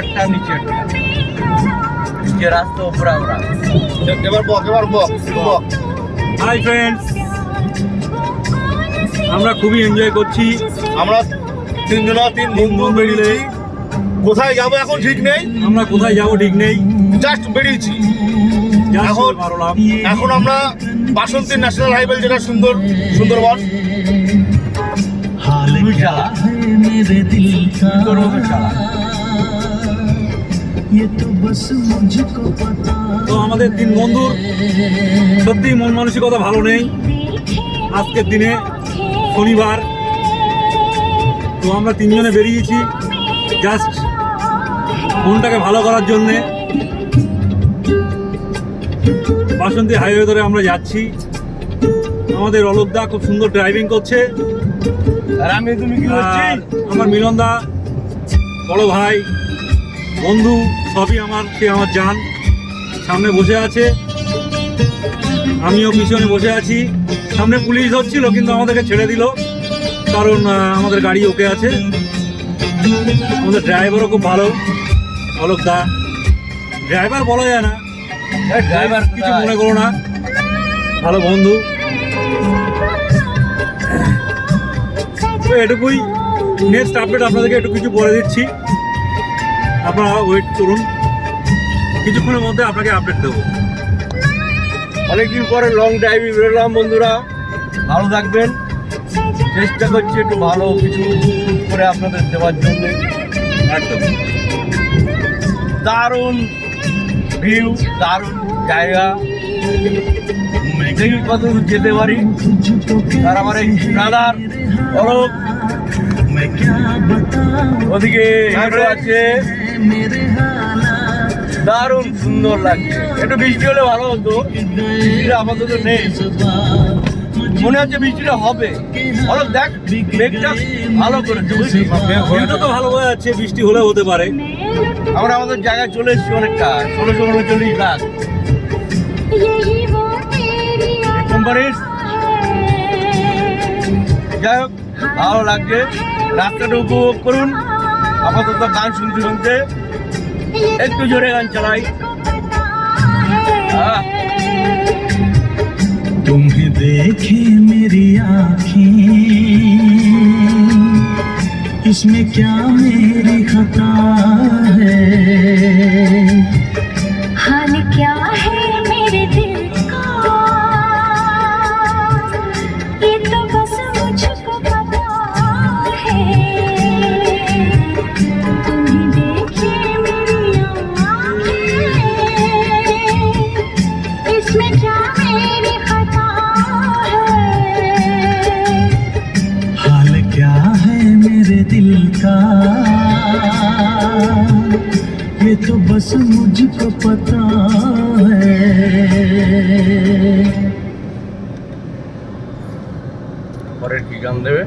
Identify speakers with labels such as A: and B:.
A: একটা নিচে নিচে
B: এবার
C: আমরা খুবই এনজয় করছি।
B: আমরা তিনজন তিন বন্ধু বেরিয়ে কোথায় যাব এখন ঠিক নেই?
C: আমরা কোথায় যাব ঠিক নেই।
B: জাস্ট বেরিয়েছি। এখন এখন আমরা বাসন্তী ন্যাশনাল হাইওয়ে যেটা সুন্দর সুন্দরবন।
C: তো আমাদের তিন বন্ধুর সত্যি মন মানসিকতা ভালো নেই। আজকের দিনে শনিবার। তো আমরা তিনজনে বেরিয়েছি জাস্ট মনটাকে ভালো করার জন্যে। বাসন্তী হাইওয়ে ধরে আমরা যাচ্ছি। আমাদের অলোকদা খুব সুন্দর ড্রাইভিং করছে।
A: আর আমি তুমি কি
C: আর আমার মিলনদা বড় ভাই বন্ধু সবই আমার সে আমার জান। সামনে বসে আছে। আমিও পিছনে বসে আছি। সামনে পুলিশ ধরছিল কিন্তু আমাদেরকে ছেড়ে দিল। কারণ আমাদের গাড়ি ওকে আছে। আমাদের ড্রাইভারও খুব ভালো। অলোক দা। ড্রাইভার বলা যায় না।
A: ড্রাইভার
C: কিছু মনে করো না। ভালো বন্ধু। তো এটুকুই। নেক্সট আপডেট আপনাদেরকে একটু কিছু বলে দিচ্ছি। আপনারা ওয়েট করুন। কিছুক্ষণের মধ্যে আপনাকে আপডেট দেবো।
A: অনেকদিন পরে লং ড্রাইভে বেরোলাম বন্ধুরা। ভালো থাকবেন। চেষ্টা করছি একটু ভালো কিছু করে আপনাদের দেওয়ার জন্য।
C: একদম।
A: দারুণ ভিউ দারুণ জায়গা। দেখি কত যেতে পারি আর আমার এই দাদার অলোক ওদিকে আছে দারুণ সুন্দর লাগছে। একটু বৃষ্টি হলে ভালো হতো বৃষ্টিটা আপাতত নেই। মনে হচ্ছে বৃষ্টিটা হবে। ভালো দেখ মেঘটা ভালো করে
C: মেঘটা তো ভালো হয়ে যাচ্ছে বৃষ্টি হলে হতে পারে।
A: আমরা আমাদের জায়গায় চলে এসেছি অনেকটা ষোলো
D: ষোলো চল্লিশ লাখ
A: কোম্পানির
D: है
A: যাই হোক ভালো লাগছে রাস্তাটা উপভোগ করুন আপাতত গান শুনতে শুনতে একটু জোরে গান চালাই আহ,
E: तुम्हें देखे मेरी आँखें इसमें क्या मेरी खता है
D: हाल क्या है मेरे दिल ये तो बस मुझको पता है
A: और एक गान देवे